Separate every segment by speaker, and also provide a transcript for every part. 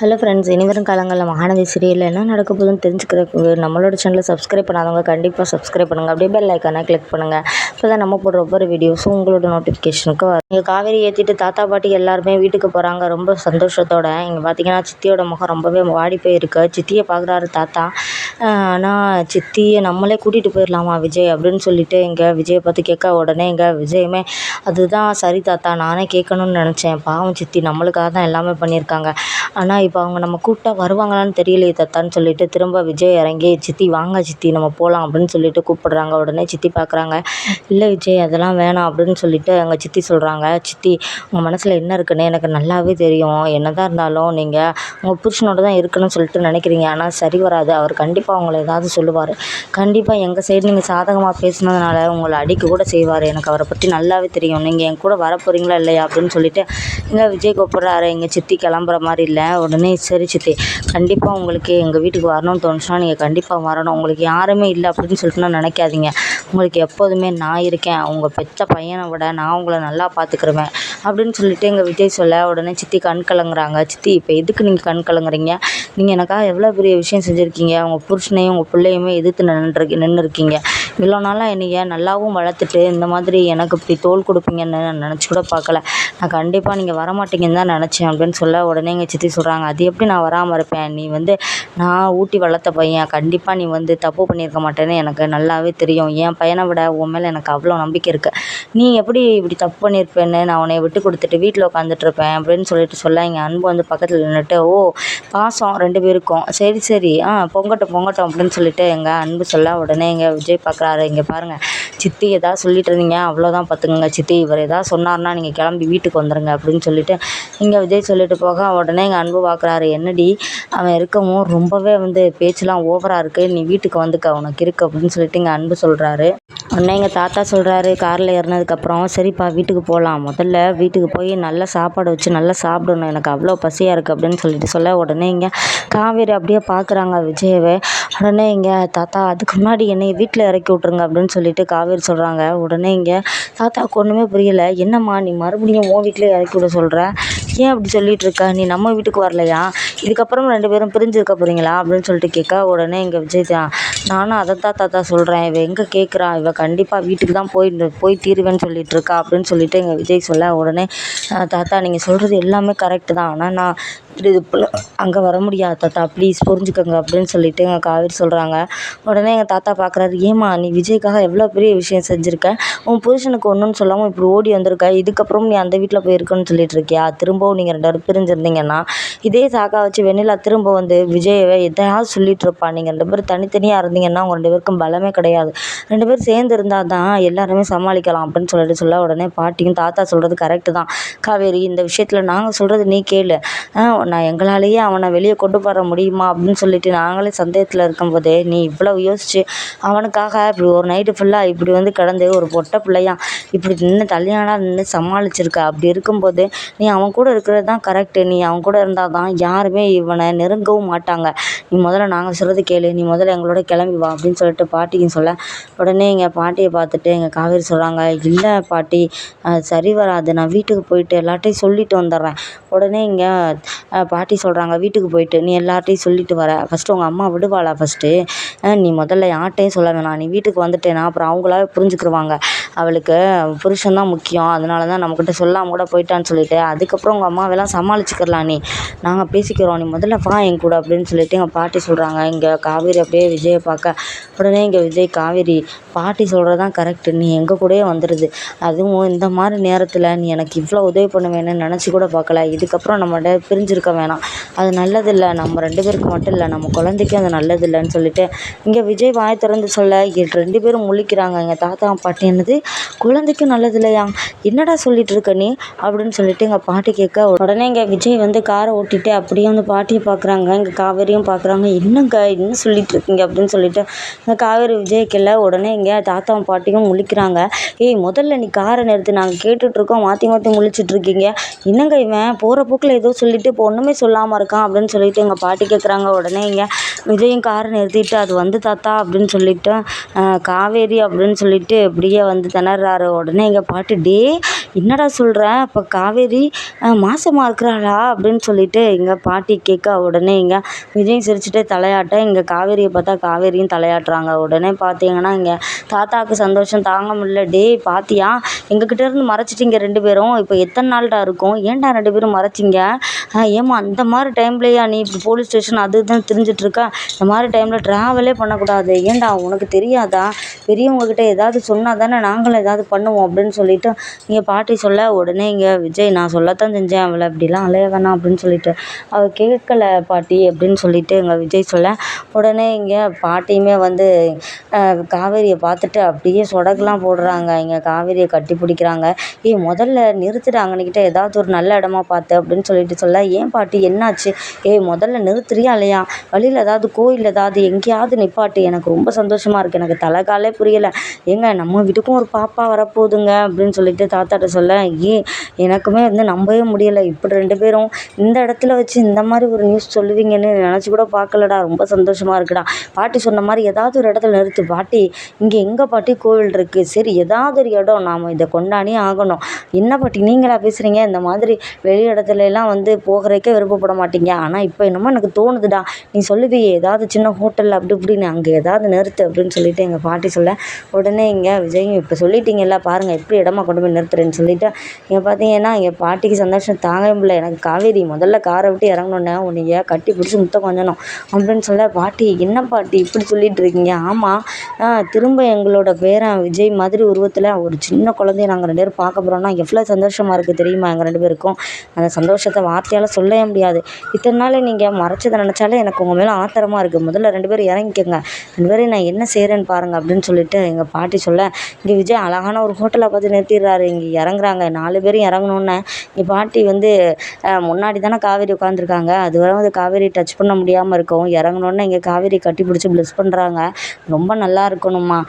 Speaker 1: Hello friends இனிவரும் காலங்களில் மகாநதி சீரியலில் என்ன நடக்க போகுதுன்னு தெரிஞ்சுக்கிறதுக்கு நம்மளோட சேனலை சப்ஸ்கிரைப் பண்ணாதவங்க கண்டிப்பாக சப்ஸ்கிரைப் பண்ணுங்கள் அப்படியே பெல் ஐக்கானை கிளிக் பண்ணுங்கள் இப்போ தான் நம்ம போடுற ஒவ்வொரு வீடியோஸும் உங்களோட நோட்டிஃபிகேஷனுக்கு வரும். இங்கே காவேரி ஏற்றிட்டு தாத்தா பாட்டி எல்லாருமே வீட்டுக்கு போகிறாங்க ரொம்ப சந்தோஷத்தோட. இங்கே பார்த்தீங்கன்னா சித்தியோட முகம் ரொம்பவே வாடி போயிருக்கு. சித்தியை பார்க்குறாரு தாத்தா. ஆனால் சித்தியை நம்மளே கூட்டிகிட்டு போயிடலாமா விஜய் அப்படின்னு சொல்லிட்டு இங்கே விஜயை பார்த்து கேட்க உடனே இங்கே விஜயுமே அதுதான் சரி தாத்தா நானே கேட்கணும்னு நினச்சேன். பாவம் சித்தி நம்மளுக்காக தான் எல்லாமே பண்ணியிருக்காங்க. ஆனால் இப்போ அவங்க நம்ம கூப்பிட்டா வருவாங்களான்னு தெரியலையே தாத்தான்னு சொல்லிட்டு திரும்ப விஜய் இறங்கி சித்தி வாங்க சித்தி நம்ம போகலாம் அப்படின்னு சொல்லிட்டு கூப்பிடுறாங்க. உடனே சித்தி பார்க்குறாங்க இல்லை விஜய் அதெல்லாம் வேணாம் அப்படின்னு சொல்லிட்டு அங்கே சித்தி சொல்கிறாங்க சித்தி உங்கள் மனசில் என்ன இருக்குன்னு எனக்கு நல்லாவே தெரியும். என்ன தான் இருந்தாலும் நீங்கள் உங்கள் புருஷனோட தான் இருக்குன்னு சொல்லிட்டு நினைக்கிறீங்க. ஆனால் சரி வராது. அவர் கண்டிப்பாக அவங்கள ஏதாவது சொல்லுவார். கண்டிப்பாக எங்கள் சைடு நீங்கள் சாதகமாக பேசுனதுனால உங்களை அடிக்க கூட செய்வார். எனக்கு அவரை பற்றி நல்லாவே தெரியும். நீங்கள் என் கூட வர போகிறீங்களா இல்லையா? அப்படின்னு சொல்லிட்டு இங்கே விஜய் கூப்பிட்றாரு. எங்கள் சித்தி கிளம்புற மாதிரி இல்லை. உடனே சரி சித்தி கண்டிப்பாக உங்களுக்கு எங்கள் வீட்டுக்கு வரணும்னு தோணுச்சுன்னா நீங்கள் கண்டிப்பாக வரணும். உங்களுக்கு யாருமே இல்லை அப்படின்னு சொல்லிட்டுலாம் நினைக்காதீங்க. உங்களுக்கு எப்போதுமே நான் இருக்கேன். உங்கள் பெற்ற பையனை விட நான் உங்களை நல்லா பார்த்துக்கிருவேன் அப்படின்னு சொல்லிட்டு எங்கள் விஜய் சொல்ல உடனே சித்தி கண் கலங்குறாங்க. சித்தி இப்போ எதுக்கு நீங்கள் கண் கலங்குறீங்க? நீங்கள் எனக்காக எவ்வளோ பெரிய விஷயம் செஞ்சுருக்கீங்க? உங்கள் புருஷனையும் உங்கள் பிள்ளையுமே எதிர்த்து நின்று நின்று இருக்கீங்க இவ்வளோ நாளாக என்னைய நல்லாவும் வளர்த்துட்டு இந்த மாதிரி எனக்கு இப்படி தோல் கொடுப்பீங்கன்னு நான் நினச்சி கூட பார்க்கல. நான் கண்டிப்பாக நீங்கள் வரமாட்டீங்கன்னு தான் நினச்சேன் அப்படின்னு சொல்ல உடனே எங்கள் சித்தி சொல்கிறாங்க அது எப்படி நான் வராமல் இருப்பேன்? நீ வந்து நான் ஊட்டி வளர்த்த பையன். கண்டிப்பாக நீ வந்து தப்பு பண்ணியிருக்க மாட்டேன்னு எனக்கு நல்லாவே தெரியும். என் பையனை விட உன் மேலே எனக்கு அவ்வளோ நம்பிக்கை இருக்குது நீ எப்படி இப்படி தப்பு பண்ணியிருப்பேன்னு நான் உன்னை விட்டு கொடுத்துட்டு வீட்டில் உட்காந்துட்ருப்பேன் அப்படின்னு சொல்லிட்டு சொல்ல எங்கள் அன்பு வந்து பக்கத்தில் நின்றுட்டு ஓ பாசம் ரெண்டு பேருக்கும். சரி சரி. ஆ பொங்கட்டும் பொங்கட்டும் அப்படின்னு சொல்லிட்டு எங்கள் அன்பு சொல்ல உடனே எங்கள் விஜய் பார்க்குறாரு இங்கே பாருங்கள் சித்தி எதாவது சொல்லிட்டு இருந்தீங்க அவ்வளோதான் பார்த்துக்கங்க சித்தி. இவர் எதாவது சொன்னார்னா நீங்கள் கிளம்பி வீட்டுக்கு வந்துடுங்க அப்படின்னு சொல்லிவிட்டு இங்கே விஜய் சொல்லிட்டு போக உடனே எங்கள் அன்பு பார்க்குறாரு என்னடி அவன் இருக்கவும் ரொம்பவே வந்து பேச்செலாம் ஓவராக இருக்குது நீ வீட்டுக்கு வந்துக்க உனக்கு இருக்குது அப்படின்னு சொல்லிட்டு எங்கள் அன்பு சொல்கிறாரு உடனே எங்கள் தாத்தா சொல்கிறாரு காரில் ஏறினதுக்கப்புறம் சரிப்பா வீட்டுக்கு போகலாம் முதல்ல வீட்டுக்கு போய் நல்ல சாப்பாடு வச்சு நல்லா சாப்பிடணும் எனக்கு அவ்வளோ பசியாக இருக்குது அப்படின்னு சொல்லிட்டு சொல்ல உடனே இங்கே காவேரி அப்படியே பார்க்குறாங்க விஜயவை. உடனே இங்கே தாத்தா அதுக்கு முன்னாடி என்னை வீட்டில் இறக்கி விட்ருங்க அப்படின்னு சொல்லிட்டு காவேரி சொல்கிறாங்க உடனே இங்கே தாத்தாவுக்கு ஒன்றுமே புரியல. என்னம்மா நீ மறுபடியும் உன் வீட்டிலே இறக்கி விட சொல்கிற ஏன் அப்படி சொல்லிகிட்டு இருக்க? நீ நம்ம வீட்டுக்கு வரலையா? இதுக்கப்புறம் ரெண்டு பேரும் பிரிஞ்சு இருக்க போகிறீங்களா அப்படின்னு சொல்லிட்டு கேட்க உடனே இங்கே விஜய் நானும் அதை தான் தாத்தா சொல்கிறேன் இவள் எங்கே கேட்குறா இவள் கண்டிப்பாக வீட்டுக்கு தான் போய் போய் தீருவேன்னு சொல்லிட்டு இருக்கா அப்படின்னு சொல்லிட்டு எங்கள் விஜய் சொல்ல உடனே தாத்தா நீங்கள் சொல்கிறது எல்லாமே கரெக்டு தான். ஆனால் நான் இது அங்கே வர முடியாது தாத்தா. ப்ளீஸ் புரிஞ்சுக்கோங்க அப்படின்னு சொல்லிட்டு எங்கள் காவேரி சொல்கிறாங்க உடனே எங்கள் தாத்தா பார்க்குறாரு ஏம்மா நீ விஜய்க்காக எவ்வளோ பெரிய விஷயம் செஞ்சுருக்க? உன் புருஷனுக்கு ஒன்றுன்னு சொல்லாமல் இப்படி ஓடி வந்திருக்க? இதுக்கப்புறம் நீ அந்த வீட்டில் போய் இருக்கணும்னு சொல்லிட்டு இருக்கியா? திரும்பவும் நீங்கள் ரெண்டு பேரும் பிரிஞ்சிருந்தீங்கன்னா இதே சாக்கா வச்சு வெண்ணிலா திரும்ப வந்து விஜயவை எதையாவது சொல்லிட்டு இருப்பா. நீங்கள் ரெண்டு பேரும் தனித்தனியாக இருந்தீங்கன்னா உங்கள் ரெண்டு பேருக்கும் பலமே கிடையாது. ரெண்டு பேரும் சேர்ந்து இருந்தால் தான் எல்லாருமே சமாளிக்கலாம் அப்படின்னு சொல்லிட்டு சொல்ல உடனே பாட்டியும் தாத்தா சொல்கிறது கரெக்டு தான். காவேரி இந்த விஷயத்தில் நாங்கள் சொல்கிறது நீ கேளு. நான் எங்களாலேயே அவனை வெளியே கொண்டு வர முடியுமா அப்படின்னு சொல்லிட்டு நாங்களே சந்தேகத்தில் இருக்கும்போதே நீ இவ்வளவு யோசிச்சு அவனுக்காக இப்படி ஒரு நைட்டு ஃபுல்லாக இப்படி வந்து கிடந்து ஒரு பொட்டை பிள்ளையா இப்படி நின்று தள்ளியானா நின்று சமாளிச்சிருக்க. அப்படி இருக்கும்போது நீ அவன் கூட இருக்கிறது தான் கரெக்டு நீ அவன் கூட இருந்தால் தான் யாருமே இவனை நெருங்கவும் மாட்டாங்க. நீ முதல்ல நாங்கள் சொல்கிறது கேளு. நீ முதல்ல எங்களோட கிளம்பி வா அப்படின்னு சொல்லிட்டு பாட்டிக்கும் சொல்ல உடனே எங்கள் பாட்டியை பார்த்துட்டு எங்கள் காவேரி சொல்கிறாங்க இல்லை பாட்டி சரி வராது நான் வீட்டுக்கு போய்ட்டு எல்லார்ட்டையும் சொல்லிட்டு வந்துடுறேன் உடனே இங்கே பாட்டி சொல்கிறாங்க வீட்டுக்கு போயிட்டு நீ எல்லார்ட்டையும் சொல்லிட்டு வர. ஃபஸ்ட்டு உங்கள் அம்மா விடுவாளா ஃபஸ்ட்டு நீ முதல்ல யார்கிட்டையும் சொல்ல வேணாம். நீ வீட்டுக்கு வந்துட்டேன்னா அப்புறம் அவங்களாவே புரிஞ்சுக்கிருவாங்க. அவளுக்கு புருஷன் தான் முக்கியம். அதனால தான் நம்மக்கிட்ட சொல்லாமல் கூட போயிட்டான்னு சொல்லிட்டு அதுக்கப்புறம் உங்கள் அம்மாவெல்லாம் சமாளிச்சுக்கிடலாம் நீ. நாங்கள் பேசிக்கிறோம். நீ முதல்ல வா என் கூட அப்படின்னு சொல்லிட்டு எங்கள் பாட்டி சொல்கிறாங்க இங்கே காவேரி அப்படியே விஜயை பார்க்க. உடனே இங்கே விஜய் காவேரி பாட்டி சொல்கிறது தான் கரெக்டு நீ எங்கள் கூடயே வந்துடுது அதுவும் இந்த மாதிரி நேரத்தில் நீ எனக்கு இவ்வளோ உதவி பண்ணுவேன்னு நினச்சி கூட பார்க்கல. இதுக்கப்புறம் நம்மகிட்ட பிரிஞ்சிருக்க வேணாம். அது நல்லதில்லை. நம்ம ரெண்டு பேருக்கு மட்டும் இல்லை. நம்ம குழந்தைக்கும் அது நல்லதில்லைன்னு சொல்லிட்டு. இங்கே விஜய் வாய் திறந்து சொல்ல ரெண்டு பேரும் முழிக்கிறாங்க. எங்கள் தாத்தா பாட்டி என்னது? குழந்தைக்கும் நல்லதில்லையா? என்னடா சொல்லிட்டு இருக்க நீ? அப்படின்னு சொல்லிட்டு எங்கள் பாட்டி கேட்க உடனே இங்கே விஜய் வந்து காரை ஓட்டிட்டு அப்படியே வந்து பாட்டியை பார்க்குறாங்க இங்கே காவேரியும் பார்க்குறாங்க என்னங்க? என்ன சொல்லிட்டு இருக்கீங்க? அப்படின்னு சொல்லிட்டு இந்த காவேரி விஜய்க்கில் உடனே இங்கே தாத்தாவும் பாட்டியும் முழிக்கிறாங்க. ஏய் முதல்ல நீ காரை நிறுத்து. நாங்கள் கேட்டுட்ருக்கோம் மாற்றி மாற்றி முழிச்சிட்டு இருக்கீங்க. என்னங்க இவன்? போ போகிற போக்கில் ஏதோ சொல்லிவிட்டு இப்போ ஒன்றுமே சொல்லாமல் இருக்கான் அப்படின்னு சொல்லிவிட்டு எங்கள் பாட்டி கேட்குறாங்க உடனே இங்கே விஜயும் காரை நிறுத்திவிட்டு அது வந்து தாத்தா அப்படின்னு சொல்லிவிட்டு காவேரி அப்படின்னு சொல்லிவிட்டு இப்படியே வந்து திணறாரு. உடனே எங்கள் பாட்டி டேய் என்னடா சொல்கிற அப்போ காவேரி மாசமாக இருக்கிறாளா? அப்படின்னு சொல்லிட்டு எங்கள் பாட்டி கேட்க உடனே இங்கே விஜய் சிரிச்சுட்டே தலையாட்ட இங்கே காவேரியை பார்த்தா காவேரியும் தலையாட்டுறாங்க. உடனே பார்த்தீங்கன்னா இங்கே தாத்தாவுக்கு சந்தோஷம் தாங்க முடியல. டேய் பாத்தியா? எங்ககிட்ட இருந்து மறைச்சிட்டிங்க ரெண்டு பேரும். இப்போ எத்தனை நாள்டா இருக்கும்? ஏன்டா ரெண்டு பேரும் மறைச்சிங்க? ஏம்மா அந்த மாதிரி டைம்லையா நீ இப்போ போலீஸ் ஸ்டேஷன் அது இதுன்னு தெரிஞ்சிட்ருக்க இந்த மாதிரி டைமில் ட்ராவலே பண்ணக்கூடாது. ஏன்டா உனக்கு தெரியாதா? பெரியவங்கக்கிட்ட ஏதாவது சொன்னால் தானே நாங்களும் ஏதாவது பண்ணுவோம் அப்படின்னு சொல்லிட்டு இங்கே பாட்டி பாட்டி சொல்ல உடனே இங்கே விஜய் நான் சொல்லத்தான் செஞ்சேன் அவளை இப்படிலாம் அலைய வேணாம் அப்படின்னு சொல்லிட்டு. அவள் கேட்கல பாட்டி அப்படின்னு சொல்லிட்டு எங்கள் விஜய் சொல்ல உடனே இங்கே பாட்டியுமே வந்து காவேரியை பார்த்துட்டு அப்படியே சொடக்குலாம் போடுறாங்க. இங்கே காவேரியை கட்டி பிடிக்கிறாங்க. ஏய் முதல்ல நிறுத்துடா அங்கன்னைக்கிட்ட ஏதாவது ஒரு நல்ல இடமா பார்த்து அப்படின்னு சொல்லிட்டு சொல்ல ஏன் பாட்டி என்னாச்சு? ஏய் முதல்ல நிறுத்துறியா இல்லையா? வழியில் ஏதாவது கோயில் ஏதாவது எங்கேயாவது நிப்பாட்டு எனக்கு ரொம்ப சந்தோஷமாக இருக்குது எனக்கு தலை காலே புரியலை. ஏங்க நம்ம வீட்டுக்கும் ஒரு பாப்பா வரப்போகுதுங்க அப்படின்னு சொல்லிட்டு தாத்தாட்ட சொல்ல ஏ எனக்குமே வந்து நம்பவே முடியலை. இப்படி ரெண்டு பேரும் இந்த இடத்துல வச்சு இந்த மாதிரி ஒரு நியூஸ் சொல்லுவீங்கன்னு நினச்சி கூட பார்க்கலடா. ரொம்ப சந்தோஷமாக இருக்குடா. பாட்டி சொன்ன மாதிரி ஏதாவது ஒரு இடத்துல நிறுத்து. பாட்டி இங்கே எங்கே பாட்டி கோவில் இருக்குது சரி ஏதாவது ஒரு இடம் நாம் இதை கொண்டாடி ஆகணும். என்ன பாட்டி நீங்களா பேசுகிறீங்க இந்த மாதிரி வெளி இடத்துலலாம் வந்து போகிறதுக்கே விருப்பப்பட மாட்டீங்க. ஆனால் இப்போ என்னமோ எனக்கு தோணுதுடா. நீ சொல்லுவியே ஏதாவது சின்ன ஹோட்டலில் அப்படி இப்படின்னு. அங்கே ஏதாவது நிறுத்து அப்படின்னு சொல்லிட்டு எங்கள் பாட்டி சொல்ல உடனே இங்கே விஜயும் இப்போ சொல்லிட்டீங்கல்ல பாருங்கள் எப்படி இடமா கொண்டு போய் நிறுத்துறேன்னு சொல்லிட்டு இங்கே பார்த்தீங்கன்னா எங்கள் பாட்டிக்கு சந்தோஷம் தாங்கவே முடியல. எனக்கு காவேரி முதல்ல காரை விட்டு இறங்குனோன்னே உன்னைய கட்டி பிடிச்சி முத்தம் கொஞ்சணும் அப்படின்னு சொல்ல பாட்டி என்ன பாட்டி இப்படி சொல்லிட்டு இருக்கீங்க? ஆமாம் திரும்ப எங்களோட பேரன் விஜய் மாதிரி உருவத்தில் ஒரு சின்ன குழந்தைய நாங்கள் ரெண்டு பேரும் பார்க்க போகிறோம்னா எவ்வளோ சந்தோஷமாக இருக்குது தெரியுமா எங்கள் ரெண்டு பேருக்கும்? அந்த சந்தோஷத்தை வார்த்தையால் சொல்லவே முடியாது. இத்தனை நாள் நீங்கள் மறைச்சதை நினச்சாலே எனக்கு உங்கள் மேலே ஆத்திரமாக இருக்குது முதல்ல ரெண்டு பேரும் இறங்கிக்கோங்க. ரெண்டு பேரும் நான் என்ன செய்கிறேன்னு பாருங்கள் அப்படின்னு சொல்லிட்டு எங்கள் பாட்டி சொல்ல இங்கே விஜய் அழகான ஒரு ஹோட்டலை பார்த்து நிறுத்திடுறாரு. இங்கே இறங்க இறங்குறாங்க. நாலு பேரும் இறங்கணுன்னே இங்கே பாட்டி வந்து முன்னாடி தானே காவேரி உட்காந்துருக்காங்க அது வரை வந்து காவேரி டச் பண்ண முடியாமல் இருக்கவும் இறங்குனோன்னே இங்கே காவேரி கட்டி பிடிச்சி ப்ளஸ் பண்ணுறாங்க ரொம்ப நல்லா இருக்கணும்மா.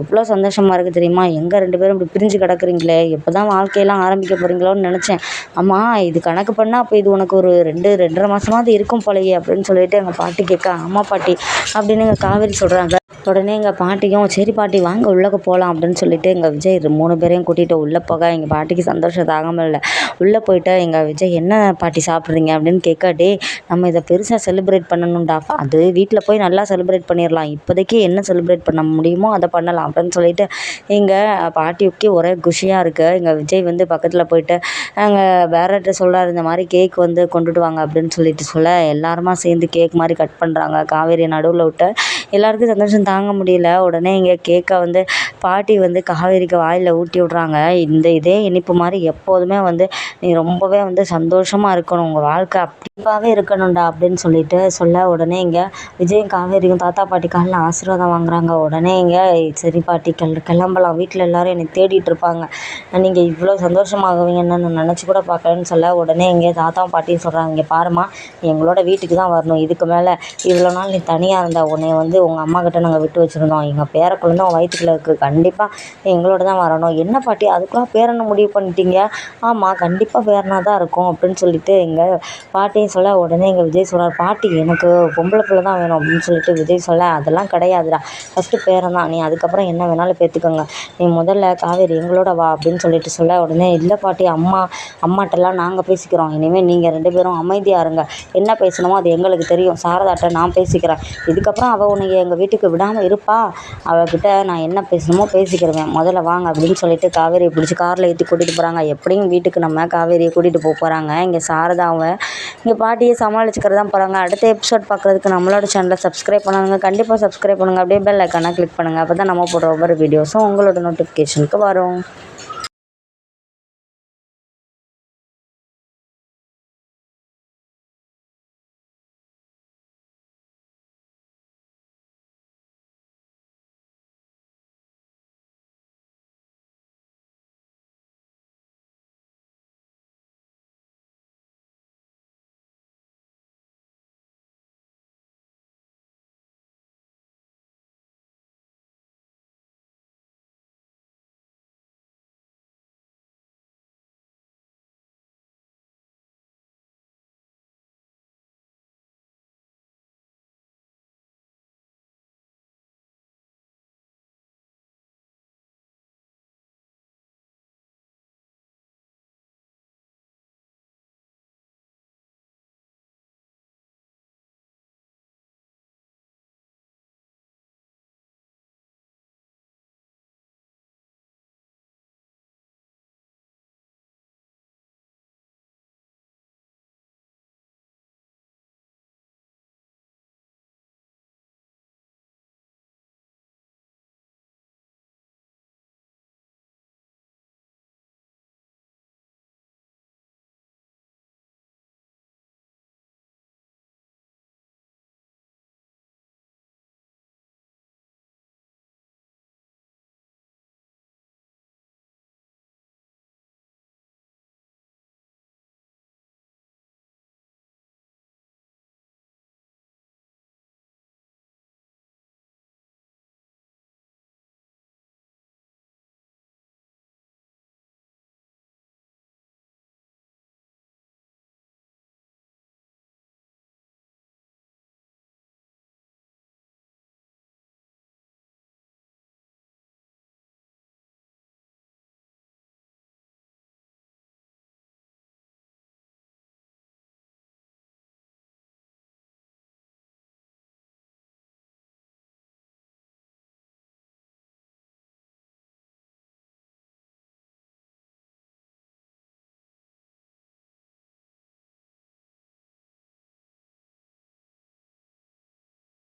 Speaker 1: எவ்வளோ சந்தோஷமாக இருக்குது தெரியுமா? எங்கே ரெண்டு பேரும் இப்படி பிரிஞ்சு கிடக்குறீங்களே? எப்போ தான் வாழ்க்கையெல்லாம் ஆரம்பிக்க போகிறீங்களோன்னு நினச்சேன். அம்மா இது கணக்கு பண்ணால் அப்போ இது உனக்கு ஒரு ரெண்டு ரெண்டரை மாதமாவது இருக்கும் போலையே அப்படின்னு சொல்லிட்டு எங்கள் பாட்டி கேட்க ஆமாம் பாட்டி அப்படின்னு எங்கள் காவேரி சொல்கிறாங்க உடனே எங்கள் பாட்டியும் சரி பாட்டி வாங்க உள்ளே போகலாம் அப்படின்னு சொல்லிட்டு எங்கள் விஜய் மூணு பேரையும் கூட்டிகிட்டு உள்ளே போக எங்கள் பாட்டிக்கு சந்தோஷம் தாங்காமல் இல்லை. உள்ளே போயிட்டு எங்கள் விஜய் என்ன பாட்டி சாப்பிட்றீங்க? அப்படின்னு கேட்க டே நம்ம இதை பெருசாக செலிப்ரேட் பண்ணணும்டா. அது வீட்டில் போய் நல்லா செலிப்ரேட் பண்ணிடலாம் இப்போதைக்கு என்ன செலிப்ரேட் பண்ண முடியுமோ அதை பண்ணலாம் அப்படின்னு சொல்லிட்டு எங்கள் பாட்டிக்கு ஒரே குஷியாக இருக்குது எங்கள் விஜய் வந்து பக்கத்தில் போயிட்டு நாங்கள் வேறட்ட சொல்கிறார் இந்த மாதிரி கேக் வந்து கொண்டுட்டு வாங்க அப்படின்னு சொல்லிட்டு சொல்ல எல்லாருமா சேர்ந்து கேக் மாதிரி கட் பண்ணுறாங்க காவேரி நடுவில் விட்டு எல்லாருக்கும் சந்தோஷம் தாங்க முடியல. உடனே இங்கே கேக்கை வந்து பாட்டி வந்து காவேரிக்கு வாயில் ஊட்டி விட்றாங்க. இந்த இதே இனிப்பு மாதிரி எப்போதுமே வந்து நீ ரொம்பவே வந்து சந்தோஷமாக இருக்கணும். உங்கள் வாழ்க்கை அப்படிப்பாகவே இருக்கணும்டா அப்படின்னு சொல்லிட்டு சொல்ல உடனே இங்கே விஜயும் காவேரியும் தாத்தா பாட்டி காலில் ஆசீர்வாதம் வாங்குறாங்க. உடனே இங்கே சரி பாட்டி கிள கிளம்பலாம். வீட்டில் எல்லோரும் என்னை தேடிட்டு இருப்பாங்க. நீங்கள் இவ்வளோ சந்தோஷமாகுவீங்கன்னு நான் நினச்சி கூட பார்க்கலன்னு சொல்ல உடனே இங்கே தாத்தாவும் பாட்டியும் சொல்கிறாங்க இங்கே பாரும்மா எங்களோட வீட்டுக்கு தான் வரணும். இதுக்கு மேலே இவ்வளோ நாள் நீ தனியாக இருந்தா. உன்னை வந்து உங்கள் அம்மாக்கிட்ட நாங்கள் விட்டு வச்சுருந்தோம். எங்கள் பேர குழந்த அவன் வயிற்றுக்குள்ள இருக்குது கண்டிப்பாக எங்களோட தான் வரணும். என்ன பாட்டி? அதுக்குள்ளே பேரனை முடிவு பண்ணிட்டீங்க? ஆமாம் கண்டிப்பாக பேரனாக தான் இருக்கும் அப்படின்னு சொல்லிட்டு எங்கள் பாட்டியும் சொல்ல உடனே எங்கள் விஜய் சொல்கிறார் பாட்டி எனக்கு பொம்பளை பிள்ளை தான் வேணும் அப்படின்னு சொல்லிட்டு விஜய் சொல்ல அதெல்லாம் கிடையாதுடா. ஃபஸ்ட்டு பேரன் தான். நீ அதுக்கப்புறம் என்ன வேணாலும் பேத்துக்கோங்க. நீ முதல்ல காவேரி எங்களோட வா அப்படின்னு சொல்லிட்டு சொல்ல உடனே இல்லை பாட்டி அம்மா அம்மாட்டெல்லாம் நாங்கள் பேசிக்கிறோம். இனிமேல் நீங்கள் ரெண்டு பேரும் அமைதியாக இருங்க. என்ன பேசணுமோ அது எங்களுக்கு தெரியும். சாரதாட்ட நான் பேசிக்கிறேன். இதுக்கப்புறம் அவள் உன்னை எங்கள் வீட்டுக்கு விடாமல் இருப்பா. அவள்கிட்ட நான் என்ன பேசணுமோ பேசிக்கிடுவேன் முதல்ல வாங்க அப்படின்னு சொல்லிட்டு காவேரியை பிடிச்சி காரில் ஏற்றி கூட்டிகிட்டு போகிறாங்க எப்படியும் வீட்டுக்கு நம்ம காவேரியை கூட்டிகிட்டு போக போகிறாங்க இங்கே சாரதாவை இங்கே பாட்டியை சமாளிச்சுக்கிறது தான் போகிறாங்க அடுத்த எபிசோட் பார்க்குறதுக்கு நம்மளோட சேனலை சப்ஸ்கிரைப் பண்ணாங்க கண்டிப்பாக சப்ஸ்கிரைப் பண்ணுங்கள் அப்படியே பெல் ஐக்கானை கிளிக் பண்ணுங்கள் அப்போ தான் நம்ம போடுற ஒவ்வொரு வீடியோஸும் உங்களோட நோட்டிஃபிகேஷனுக்கு வரும்.